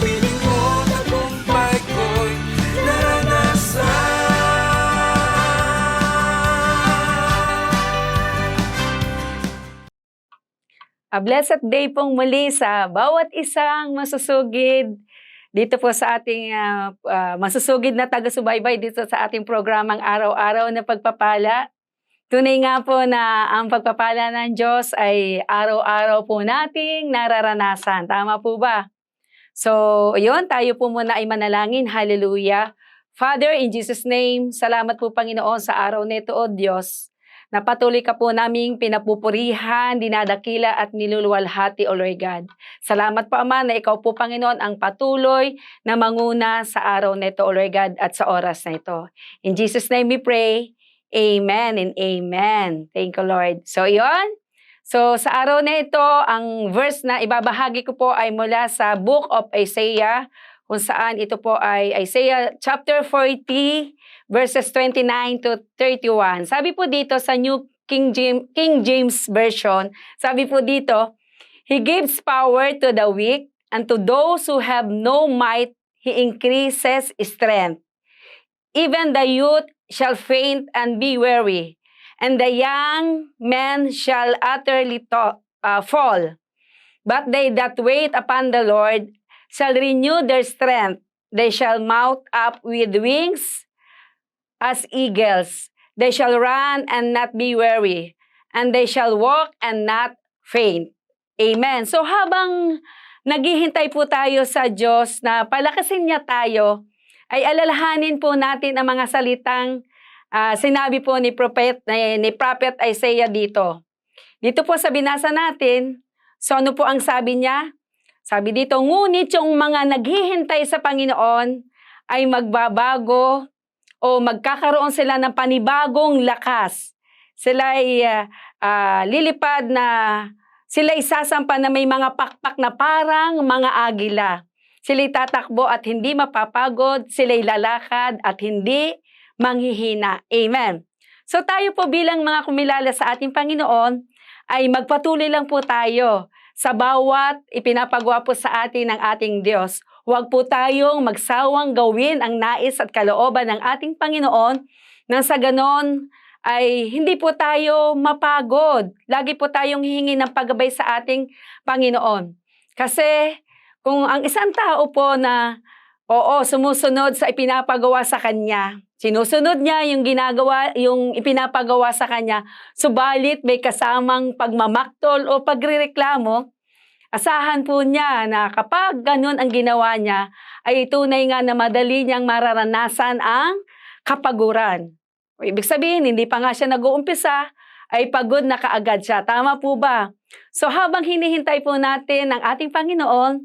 piling ko tagumpay ko'y A blessed day pong muli sa bawat isang masusugid dito po sa ating uh, uh, masusugid na taga-subaybay dito sa ating programang Araw-Araw na Pagpapala. Tunay nga po na ang pagpapala ng Diyos ay araw-araw po nating nararanasan. Tama po ba? So, yun, tayo po muna ay manalangin. Hallelujah. Father, in Jesus' name, salamat po Panginoon sa araw nito, O Diyos na patuloy ka po naming pinapupurihan, dinadakila at niluluwalhati, O Lord God. Salamat po, Ama, na ikaw po, Panginoon, ang patuloy na manguna sa araw na ito, O Lord God, at sa oras na ito. In Jesus' name we pray. Amen and amen. Thank you, Lord. So, yon. So, sa araw na ito, ang verse na ibabahagi ko po ay mula sa Book of Isaiah, kung saan ito po ay Isaiah chapter 40, verses 29 to 31. Sabi po dito sa New King James, King James Version, sabi po dito, He gives power to the weak, and to those who have no might, He increases strength. Even the youth shall faint and be weary, and the young men shall utterly to- uh, fall. But they that wait upon the Lord shall renew their strength. They shall mount up with wings as eagles. They shall run and not be weary, and they shall walk and not faint. Amen. So habang naghihintay po tayo sa Diyos na palakasin niya tayo, ay alalahanin po natin ang mga salitang ah, sinabi po ni Prophet, ni, ni Prophet Isaiah dito. Dito po sa binasa natin, so ano po ang sabi niya? Sabi dito, ngunit yung mga naghihintay sa Panginoon ay magbabago o magkakaroon sila ng panibagong lakas. Sila ay ah, ah, lilipad na sila isasampa na may mga pakpak na parang mga agila. Sila'y tatakbo at hindi mapapagod, sila'y lalakad at hindi manghihina. Amen. So tayo po bilang mga kumilala sa ating Panginoon, ay magpatuloy lang po tayo sa bawat ipinapagawa po sa atin ng ating Diyos. Huwag po tayong magsawang gawin ang nais at kalooban ng ating Panginoon nang sa ganon ay hindi po tayo mapagod. Lagi po tayong hihingi ng paggabay sa ating Panginoon. Kasi kung ang isang tao po na oo, sumusunod sa ipinapagawa sa kanya, sinusunod niya yung ginagawa, yung ipinapagawa sa kanya, subalit may kasamang pagmamaktol o pagrereklamo, asahan po niya na kapag ganun ang ginawa niya, ay tunay nga na madali niyang mararanasan ang kapaguran. O, ibig sabihin, hindi pa nga siya nag-uumpisa, ay pagod na kaagad siya. Tama po ba? So habang hinihintay po natin ang ating Panginoon,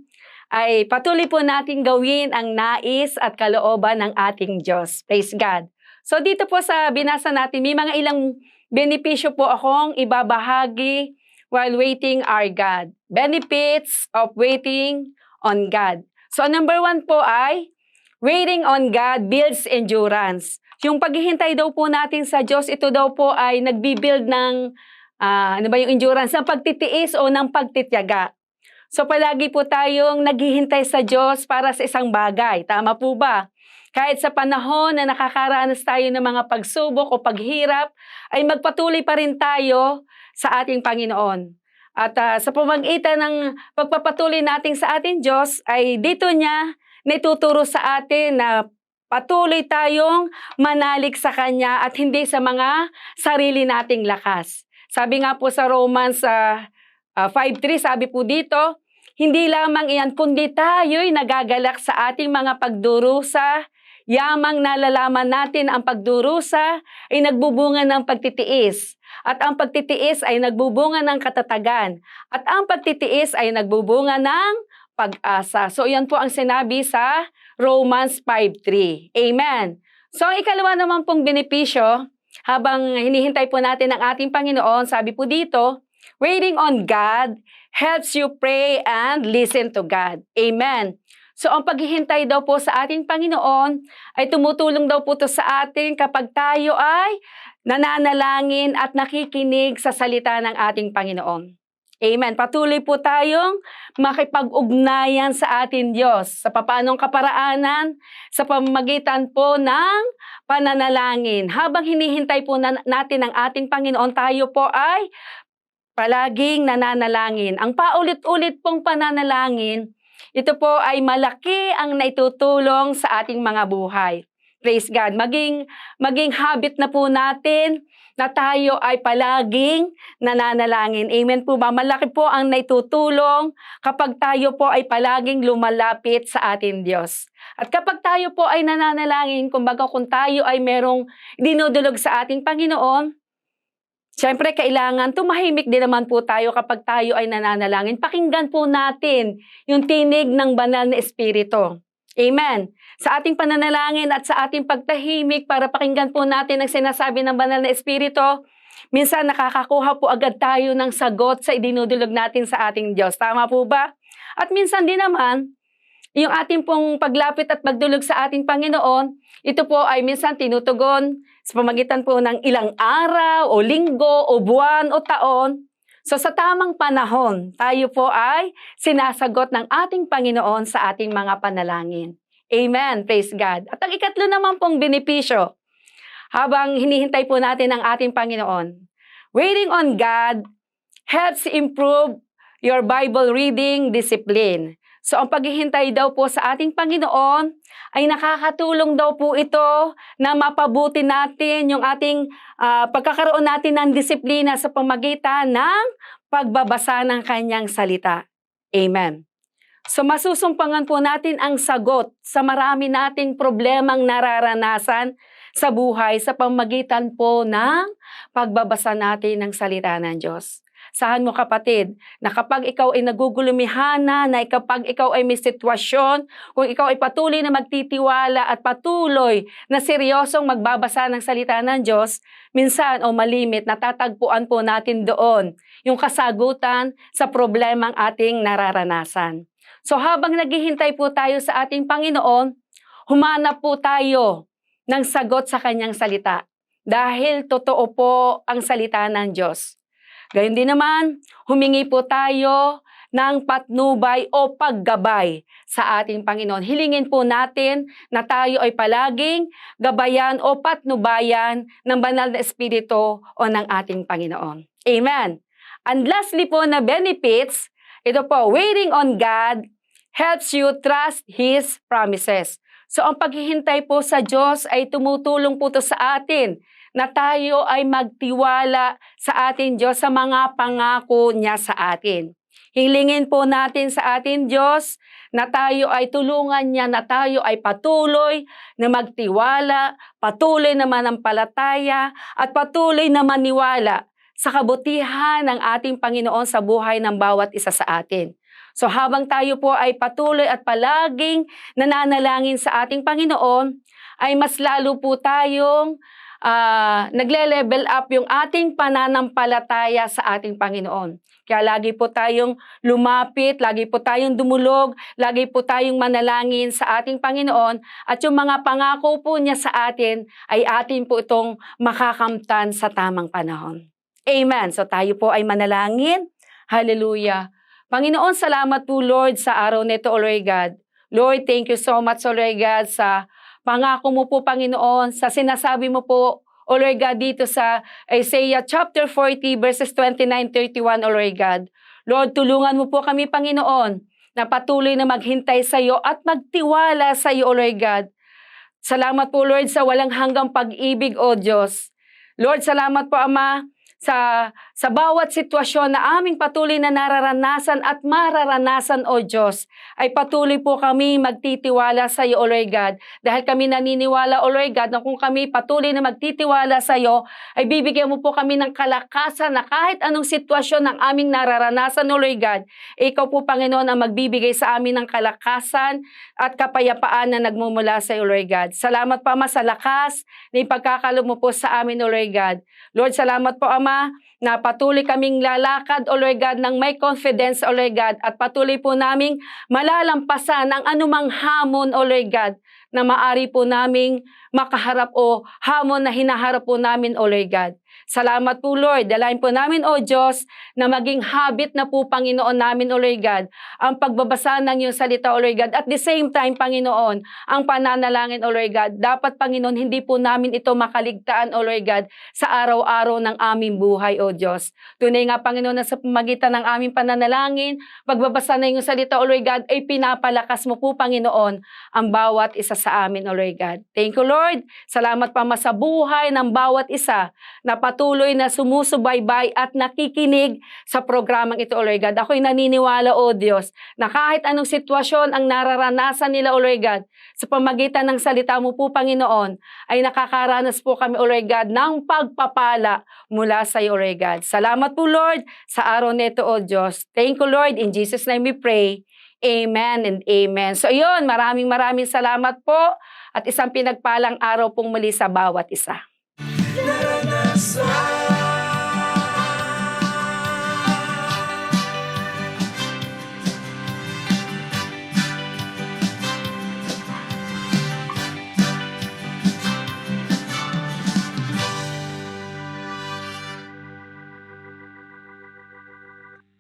ay patuloy po natin gawin ang nais at kalooban ng ating Diyos. Praise God. So dito po sa binasa natin, may mga ilang benepisyo po akong ibabahagi while waiting our God. Benefits of waiting on God. So number one po ay, waiting on God builds endurance. Yung paghihintay daw po natin sa Diyos, ito daw po ay nagbibuild ng, ah, ano ba yung endurance, ng pagtitiis o ng pagtityaga. So palagi po tayong naghihintay sa Diyos para sa isang bagay. Tama po ba? Kahit sa panahon na nakakaranas tayo ng mga pagsubok o paghirap, ay magpatuloy pa rin tayo sa ating Panginoon. At ah, sa pamagitan ng pagpapatuloy natin sa ating Diyos, ay dito niya naituturo sa atin na patuloy tayong manalig sa Kanya at hindi sa mga sarili nating lakas. Sabi nga po sa Romans uh, 5.3, sabi po dito, hindi lamang iyan, kundi tayo'y nagagalak sa ating mga pagdurusa, yamang nalalaman natin ang pagdurusa ay nagbubunga ng pagtitiis. At ang pagtitiis ay nagbubunga ng katatagan. At ang pagtitiis ay nagbubunga ng pag-asa. So, yan po ang sinabi sa Romans 5.3. Amen. So, ang ikalawa naman pong benepisyo, habang hinihintay po natin ang ating Panginoon, sabi po dito, waiting on God helps you pray and listen to God. Amen. So, ang paghihintay daw po sa ating Panginoon ay tumutulong daw po to sa atin kapag tayo ay nananalangin at nakikinig sa salita ng ating Panginoon. Amen. Patuloy po tayong makipag-ugnayan sa ating Diyos sa papanong kaparaanan sa pamamagitan po ng pananalangin. Habang hinihintay po na, natin ang ating Panginoon, tayo po ay palaging nananalangin. Ang paulit-ulit pong pananalangin, ito po ay malaki ang naitutulong sa ating mga buhay. Praise God. Maging, maging habit na po natin na tayo ay palaging nananalangin. Amen po ba? Malaki po ang naitutulong kapag tayo po ay palaging lumalapit sa ating Diyos. At kapag tayo po ay nananalangin, kumbaga kung tayo ay merong dinudulog sa ating Panginoon, Siyempre, kailangan tumahimik din naman po tayo kapag tayo ay nananalangin. Pakinggan po natin yung tinig ng banal na Espiritu. Amen. Sa ating pananalangin at sa ating pagtahimik para pakinggan po natin ang sinasabi ng banal na Espiritu, minsan nakakakuha po agad tayo ng sagot sa idinudulog natin sa ating Diyos. Tama po ba? At minsan din naman, yung ating pong paglapit at pagdulog sa ating Panginoon, ito po ay minsan tinutugon sa pamagitan po ng ilang araw o linggo o buwan o taon. So sa tamang panahon, tayo po ay sinasagot ng ating Panginoon sa ating mga panalangin. Amen. Praise God. At ang ikatlo naman pong benepisyo, habang hinihintay po natin ang ating Panginoon, waiting on God helps improve your Bible reading discipline. So ang paghihintay daw po sa ating Panginoon ay nakakatulong daw po ito na mapabuti natin yung ating ah, pagkakaroon natin ng disiplina sa pamagitan ng pagbabasa ng kanyang salita. Amen. So masusumpangan po natin ang sagot sa marami nating problemang nararanasan sa buhay sa pamagitan po ng pagbabasa natin ng salita ng Diyos. Sahan mo kapatid, na kapag ikaw ay nagugulumihana, na kapag ikaw ay may sitwasyon, kung ikaw ay patuloy na magtitiwala at patuloy na seryosong magbabasa ng salita ng Diyos, minsan o malimit, natatagpuan po natin doon yung kasagutan sa problemang ating nararanasan. So habang naghihintay po tayo sa ating Panginoon, humanap po tayo ng sagot sa kanyang salita. Dahil totoo po ang salita ng Diyos. Gayun din naman, humingi po tayo ng patnubay o paggabay sa ating Panginoon. Hilingin po natin na tayo ay palaging gabayan o patnubayan ng banal na espiritu o ng ating Panginoon. Amen. And lastly po na benefits, ito po, waiting on God helps you trust His promises. So ang paghihintay po sa Diyos ay tumutulong po to sa atin na tayo ay magtiwala sa ating Diyos sa mga pangako niya sa atin. Hilingin po natin sa ating Diyos na tayo ay tulungan niya, na tayo ay patuloy na magtiwala, patuloy na manampalataya, at patuloy na maniwala sa kabutihan ng ating Panginoon sa buhay ng bawat isa sa atin. So habang tayo po ay patuloy at palaging nananalangin sa ating Panginoon, ay mas lalo po tayong uh, nagle-level up yung ating pananampalataya sa ating Panginoon. Kaya lagi po tayong lumapit, lagi po tayong dumulog, lagi po tayong manalangin sa ating Panginoon at yung mga pangako po niya sa atin ay atin po itong makakamtan sa tamang panahon. Amen. So tayo po ay manalangin. Hallelujah. Panginoon, salamat po Lord sa araw nito, O Lord God. Lord, thank you so much, O Lord God, sa pangako mo po, Panginoon, sa sinasabi mo po, O Lord God, dito sa Isaiah chapter 40 verses 29-31, O Lord God. Lord, tulungan mo po kami, Panginoon, na patuloy na maghintay sa iyo at magtiwala sa iyo, O Lord God. Salamat po, Lord, sa walang hanggang pag-ibig, O Diyos. Lord, salamat po, Ama, sa, sa bawat sitwasyon na aming patuloy na nararanasan at mararanasan, O Diyos, ay patuloy po kami magtitiwala sa iyo, O Lord God. Dahil kami naniniwala, O Lord God, na kung kami patuloy na magtitiwala sa iyo, ay bibigyan mo po kami ng kalakasan na kahit anong sitwasyon ng aming nararanasan, O Lord God, ikaw po, Panginoon, ang magbibigay sa amin ng kalakasan at kapayapaan na nagmumula sa iyo, Lord God. Salamat pa, Ama, sa lakas na ipagkakalo mo po sa amin, O Lord God. Lord, salamat po, Ama, na patuloy kaming lalakad, O Lord God, ng may confidence, O Lord God, at patuloy po naming malalampasan ang anumang hamon, O Lord God, na maari po naming makaharap o hamon na hinaharap po namin, O Lord God. Salamat po Lord. Dalain po namin o Diyos na maging habit na po Panginoon namin o Lord God ang pagbabasa ng iyong salita o Lord God. At the same time Panginoon ang pananalangin o Lord God. Dapat Panginoon hindi po namin ito makaligtaan o Lord God sa araw-araw ng aming buhay o Diyos. Tunay nga Panginoon na sa pamagitan ng aming pananalangin, pagbabasa ng iyong salita o Lord God ay pinapalakas mo po Panginoon ang bawat isa sa amin o Lord God. Thank you Lord. Salamat pa sa buhay ng bawat isa na patuloy na sumusubaybay at nakikinig sa programang ito, O Lord God. Ako'y naniniwala, O Diyos, na kahit anong sitwasyon ang nararanasan nila, O Lord God, sa pamagitan ng salita mo po, Panginoon, ay nakakaranas po kami, O Lord God, ng pagpapala mula sa iyo, O Lord God. Salamat po, Lord, sa araw nito, O Diyos. Thank you, Lord. In Jesus' name we pray. Amen and amen. So, yun, maraming maraming salamat po at isang pinagpalang araw pong muli sa bawat isa. satisfied.